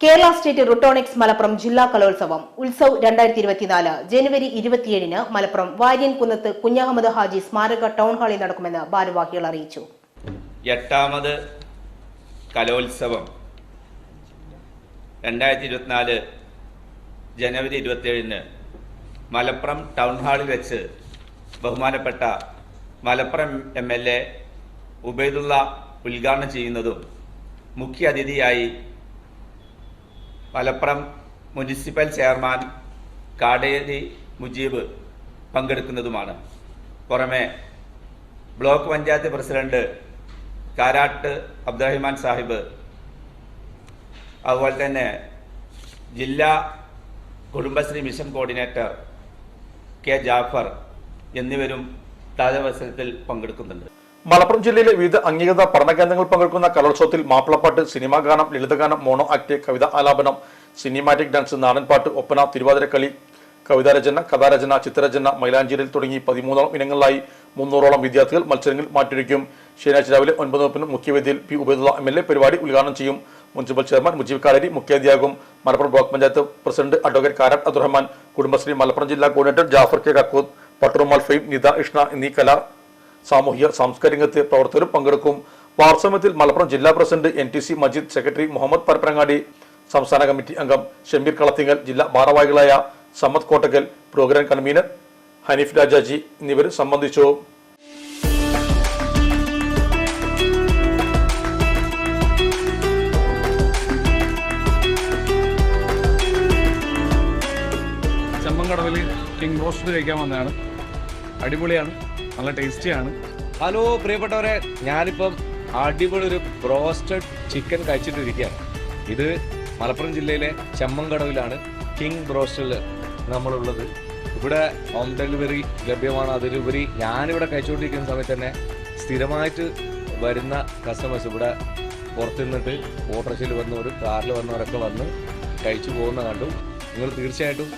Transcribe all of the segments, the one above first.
Kerala state റുട്ടോണിക്സ് Malappuram ജില്ലാ കലോത്സവം ഉത്സവ് രണ്ടായിരത്തി ഇരുപത്തിനാല് ജനുവരി ഇരുപത്തിയേഴിന് മലപ്പുറം വാര്യൻ കുന്നത്ത് കുഞ്ഞഹമ്മദ് ഹാജി സ്മാരക ടൗൺ ഹാളിൽ നടക്കുമെന്ന് ഭാരവാഹികൾ അറിയിച്ചു. എട്ടാമത് കലോത്സവം രണ്ടായിരത്തി ഇരുപത്തിനാല് ജനുവരി ഇരുപത്തിയേഴിന് മലപ്പുറം ടൗൺ ഹാളിൽ വെച്ച് ബഹുമാനപ്പെട്ട Malappuram M L A Ubaidulla ഉദ്ഘാടനം ചെയ്യുന്നതും മുഖ്യ അതിഥിയായി മലപ്പുറം മുനിസിപ്പൽ ചെയർമാൻ കാടേരി മുജീബ് പങ്കെടുക്കുന്നതുമാണ്. പുറമെ ബ്ലോക്ക് പഞ്ചായത്ത് പ്രസിഡന്റ് കാരാട്ട് അബ്ദുറഹിമാൻ സാഹിബ് അതുപോലെ തന്നെ ജില്ലാ Kudumbashree mission coordinator K Jafar എന്നിവരും താജാവസരത്തിൽ പങ്കെടുക്കുന്നുണ്ട്. മലപ്പുറം ജില്ലയിലെ വിവിധ അംഗീകൃത പഠനകേന്ദ്രങ്ങൾ പങ്കെടുക്കുന്ന കലോത്സവത്തിൽ മാപ്പിളപ്പാട്ട് സിനിമാ ഗാനം ലളിതഗാനം മോണോ ആക്ട് കവിത ആലാപനം സിനിമാറ്റിക് ഡാൻസ് നാടൻപാട്ട് ഒപ്പന തിരുവാതിരക്കളി കവിതാരചന കഥാരചന ചിത്രരചന മൈലാഞ്ചേരിൽ തുടങ്ങി പതിമൂന്നോളം ഇനങ്ങളിലായി മുന്നൂറോളം വിദ്യാർത്ഥികൾ മത്സരങ്ങളിൽ മാറ്റിവയ്ക്കും ശനിയാഴ്ച രാവിലെ ഒൻപത് മുപ്പതിന് മുഖ്യവേദിയിൽ P Ubaidulla M L A പരിപാടി ഉദ്ഘാടനം ചെയ്യും. മുനിസിപ്പൽ ചെയർമാൻ മുജീബ് കാലരി മുഖ്യാതിഥിയാകും. Malappuram block panchayat president advocate Karat Abdurahman Kudumbashree Malappuram ജില്ലാ കോർഡിനേറ്റർ ജാഫർ കെ കക്കൂത്ത് പട്ടുറുമാൽ ഫെയിം നിത ഇഷ്ണ എന്നീ കലാ സാമൂഹിക സാംസ്കാരിക പ്രവർത്തകരും പങ്കെടുക്കും. വാർസമയത്തിൽ മലപ്പുറം ജില്ലാ president N T C Majeed secretary Muhammad Parappanangadi സംസ്ഥാന കമ്മിറ്റി അംഗം ഷമീർ കളത്തിങ്ങൽ ജില്ലാ ഭാരവാഹികളായ സമ്മത് കോട്ടക്കൽ പ്രോഗ്രാം കൺവീനർ ഹനീഫ് രാജാജി എന്നിവർ സംബന്ധിച്ചു. ചെമ്മങ്കടവിൽ കിങ് റോസ്റ്റ് കഴിക്കാൻ വന്നതാണ്. അടിപൊളിയാണ്. നല്ല ടേസ്റ്റിയാണ്. ഹലോ പ്രിയപ്പെട്ടവരെ ഞാനിപ്പം അടിപൊളി ഒരു ബ്രോസ്റ്റഡ് ചിക്കൻ കഴിച്ചിട്ടിരിക്കുകയാണ്. ഇത് മലപ്പുറം ജില്ലയിലെ ചെമ്മങ്കടവിലാണ് കിങ് ബ്രോസ്റ്റഡ് നമ്മളുള്ളത്. ഇവിടെ ഹോം ഡെലിവറി ലഭ്യമാണ്. അതിലുപരി ഞാനിവിടെ കഴിച്ചുകൊണ്ടിരിക്കുന്ന സമയത്ത് തന്നെ സ്ഥിരമായിട്ട് വരുന്ന കസ്റ്റമേഴ്സ് ഇവിടെ പുറത്തു നിന്നിട്ട് ഓട്ടോറിക്ഷയിൽ വന്നവർ കാറിൽ വന്നവരൊക്കെ വന്ന് കഴിച്ചു പോകുന്ന കണ്ടു. നിങ്ങൾ തീർച്ചയായിട്ടും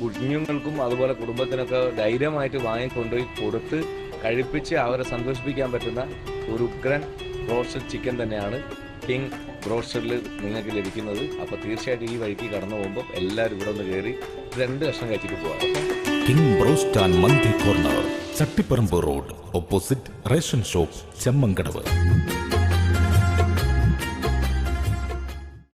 കുഞ്ഞുങ്ങൾക്കും അതുപോലെ കുടുംബത്തിനൊക്കെ ധൈര്യമായിട്ട് വാങ്ങിക്കൊണ്ടുപോയി കൊടുത്ത് കഴിപ്പിച്ച് അവരെ സന്തോഷിപ്പിക്കാൻ പറ്റുന്ന ഒരു ഉഗ്രൻ ബ്രോസ്റ്റഡ് ചിക്കൻ തന്നെയാണ് കിങ് ബ്രോസ്റ്റഡിൽ നിങ്ങൾക്ക് ലഭിക്കുന്നത്. അപ്പോൾ തീർച്ചയായിട്ടും ഈ വഴിക്ക് കടന്നു പോകുമ്പോൾ എല്ലാവരും ഇവിടെ ഒന്ന് കയറി രണ്ട് കഷ്ണം കഴിച്ചിട്ട് പോകാം king broast and mandi corner Chattiparamba road opposite ration shop Chemmankadavu